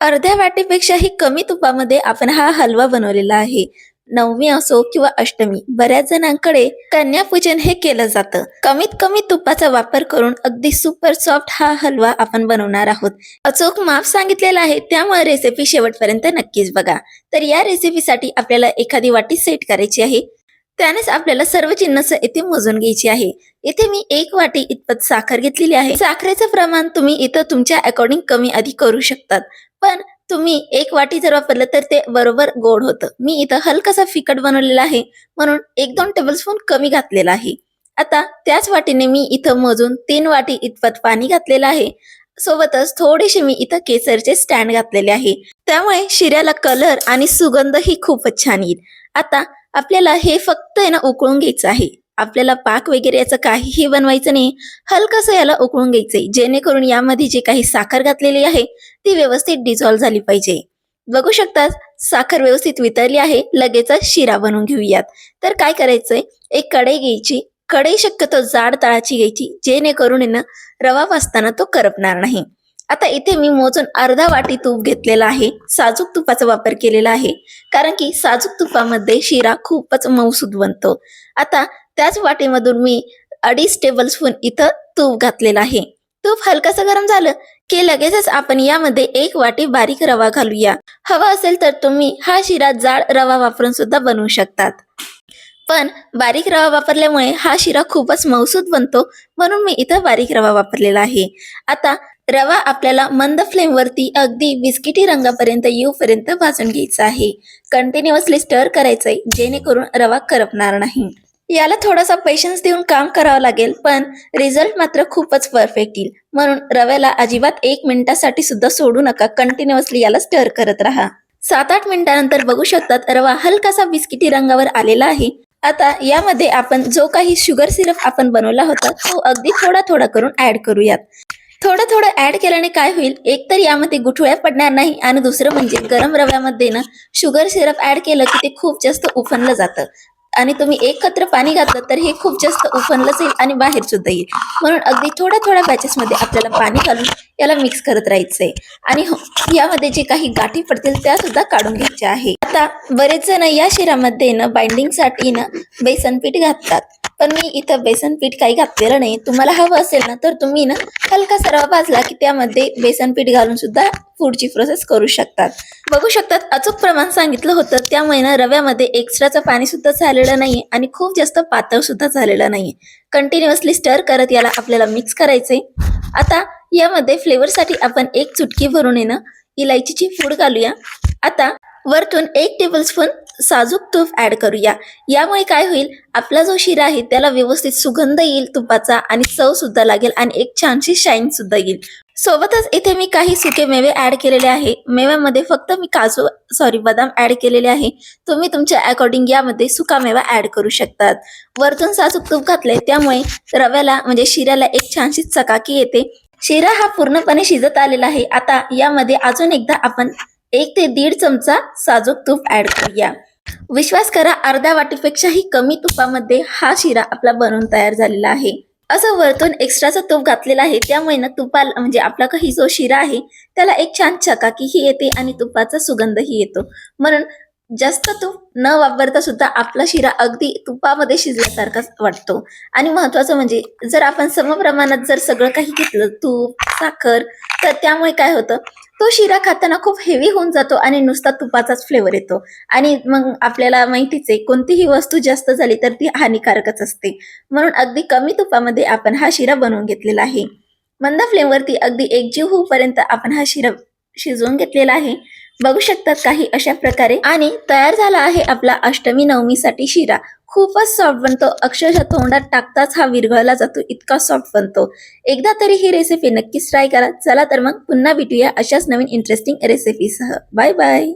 अर्ध्या वाटीपेक्षाही कमी तुपामध्ये आपण हा हलवा बनवलेला आहे. नवमी असो किंवा अष्टमी बऱ्याच जणांकडे कन्यापूजन हे केलं जातं. कमीत कमी तुपाचा वापर करून अगदी सुपर सॉफ्ट हा हलवा आपण बनवणार आहोत. अचूक माप सांगितलेला आहे त्यामुळे रेसिपी शेवटपर्यंत नक्कीच बघा. तर या रेसिपीसाठी आपल्याला एखादी वाटी सेट करायची आहे. त्यानेच आपल्याला सर्व जिन्नस इथे मोजून घ्यायची आहे. इथे मी एक वाटी इतपत साखर घेतलेली आहे. साखरेचं प्रमाण तुम्ही इथं तुमच्या अकॉर्डिंग कमी अधिक करू शकतात. पण तुम्ही एक वाटी जर वापरलं तर ते बरोबर गोड होतं. मी इथं हलकासा फिकट बनवलेला आहे. म्हणून एक दोन टेबलस्पून कमी घातलेला आहे. आता त्याच वाटीने मी इथं मोजून तीन वाटी इतपत पाणी घातलेलं आहे. सोबतच थोडेसे मी इथं केसरचे स्टँड घातलेले आहे. त्यामुळे शिऱ्याला कलर आणि सुगंधही खूपच छान येईल. आता आपल्याला हे फक्त आहे ना उकळून घ्यायचं आहे. आपल्याला पाक वगैरे याचं काहीही बनवायचं नाही. हलकसं याला उकळून घ्यायचंय. जेणेकरून यामध्ये जे काही साखर घातलेली आहे ती व्यवस्थित डिझॉल्व झाली पाहिजे. बघू शकतात साखर व्यवस्थित वितरली आहे. लगेचच शिरा बनवून घेऊयात. तर काय करायचंय? एक कढई घ्यायची. कढई शक्यतो जाड तळाची घ्यायची. जेणेकरून ना रवा वाचताना तो करपणार नाही. आता इथे मी मोजून अर्धा वाटी तूप घेतलेला आहे. साजूक तुपाचा वापर केलेला आहे. कारण की साजूक तुपामध्ये शिरा खूपच मऊसूद बनतो. आता त्याच वाटीमधून मी अडीच टेबलस्पून इथं तूप घातलेलं आहे. तूप हलकासा गरम झालं की लगेचच आपण यामध्ये एक वाटी बारीक रवा घालूया. हवा असेल तर तुम्ही हा शिरा जाड रवा वापरून सुद्धा बनवू शकतात. पण बारीक रवा वापरल्यामुळे हा शिरा खूपच मऊसूद बनतो म्हणून मी इथं बारीक रवा वापरलेला आहे. आता रवा आपल्याला मंद फ्लेमवरती अगदी बिस्किटी रंगापर्यंत येऊपर्यंत भाजून घ्यायचा आहे. कंटिन्युअसली स्टर करायचंय जेणेकरून रवा करपणार नाही. याला थोडासा पेशन्स देऊन काम करावं लागेल पण रिझल्ट मात्र खूपच परफेक्ट येईल. म्हणून रव्याला अजिबात एक मिनिटासाठी सुद्धा सोडू नका कंटिन्युअसली याला स्टर करत राहा. सात आठ मिनिटानंतर बघू शकतात रवा हलकासा बिस्किटी रंगावर आलेला आहे. आता यामध्ये आपण जो काही शुगर सिरप आपण बनवला होता तो अगदी थोडा थोडा करून ऍड करूयात. थोडं थोडं ऍड केल्याने काय होईल? एक तर यामध्ये गुठळ्या पडणार नाही आणि दुसरं म्हणजे गरम रव्यामध्ये ना शुगर सिरप ऍड केलं की ते खूप जास्त उफनलं जातं. आणि तुम्ही एकत्र पाणी घातलं तर हे खूप जास्त उफनलं जाईल आणि बाहेर सुद्धा येईल. म्हणून अगदी थोड्या थोड्या बॅचेस मध्ये आपल्याला पाणी घालून याला मिक्स करत राहायचंय. आणि हो यामध्ये जे काही गाठी पडतील त्या सुद्धा काढून घ्यायच्या आहे. आता बरेच जण या शिरामध्ये ना बाइंडिंगसाठी ना बेसन पीठ पण मी इथं बेसन पीठ काही घातलेलं नाही. तुम्हाला हवं असेल ना तर तुम्ही ना हलका सराव भाजला की त्यामध्ये बेसन पीठ घालून सुद्धा पुढची प्रोसेस करू शकतात. बघू शकतात अचूक प्रमाण सांगितलं होतं. त्यामुळे ना रव्यामध्ये एक्स्ट्राचं पाणी सुद्धा झालेलं नाही आणि खूप जास्त पातळ सुद्धा झालेलं नाहीये कंटिन्युअसली स्टर करत याला आपल्याला मिक्स करायचंय. आता यामध्ये फ्लेवरसाठी आपण एक चुटकी भरून आहे ना इलायचीची पूड घालूया. आता वरतून एक टेबलस्पून साजूक तूप ऍड करूया. यामुळे काय होईल? आपला जो शिरा आहे त्याला व्यवस्थित सुगंध येईल तुपाचा आणि चव सुद्धा लागेल आणि एक छानशी शाईन सुद्धा येईल. सोबतच इथे मी काही सुके मेवे ऍड केलेले आहे. मेव्यामध्ये फक्त मी काजू सॉरी बदाम ऍड केलेले आहे. तुम्ही तुमच्या अकॉर्डिंग यामध्ये सुका मेवा ऍड करू शकतात. वरतून साजूक तूप घातले त्यामुळे रव्याला म्हणजे शिऱ्याला एक छानशी चकाकी येते. शिरा हा पूर्णपणे शिजत आलेला आहे. आता यामध्ये अजून एकदा आपण एक ते दीड चमचा साजूक तूप ऍड करूया. विश्वास करा अर्ध्या वाटीपेक्षाही कमी तुपामध्ये हा शिरा आपला बनवून तयार झालेला आहे. असं वरतून एक्स्ट्राचं तूप घातलेलं आहे त्यामुळे ना तुपाला म्हणजे आपला काही जो शिरा आहे त्याला एक छान चकाकीही येते आणि तुपाचा सुगंधही येतो. म्हणून जास्त तूप न वापरता सुद्धा आपला शिरा अगदी तुपामध्ये शिजल्यासारखाच वाटतो. आणि महत्वाचं म्हणजे जर आपण समप्रमाणात जर सगळं काही घेतलं तूप साखर तर त्यामुळे काय होतं? तो शिरा खाताना खूप हेवी होऊन जातो आणि नुसता तुपाचाच फ्लेवर येतो. आणि मग आपल्याला माहितीच आहे कोणतीही वस्तू जास्त झाली तर ती हानिकारकच असते. म्हणून अगदी कमी तुपामध्ये आपण हा शिरा बनवून घेतलेला आहे. मंद फ्लेमवरती अगदी एकजीव होऊपर्यंत आपण हा शिरा शिजवून घेतलेला आहे. बघू शकतात काही अशा प्रकारे. आणि तयार झाला आहे आपला अष्टमी नवमीसाठी शिरा. खूपच सॉफ्ट बनतो. अक्षरशः तोंडात टाकताच हा विरघळला जातो. इतका सॉफ्ट बनतो. एकदा तरी ही रेसिपी नक्कीच ट्राय करा. चला तर मग पुन्हा भेटूया अशाच नवीन इंटरेस्टिंग रेसिपीसह बाय बाय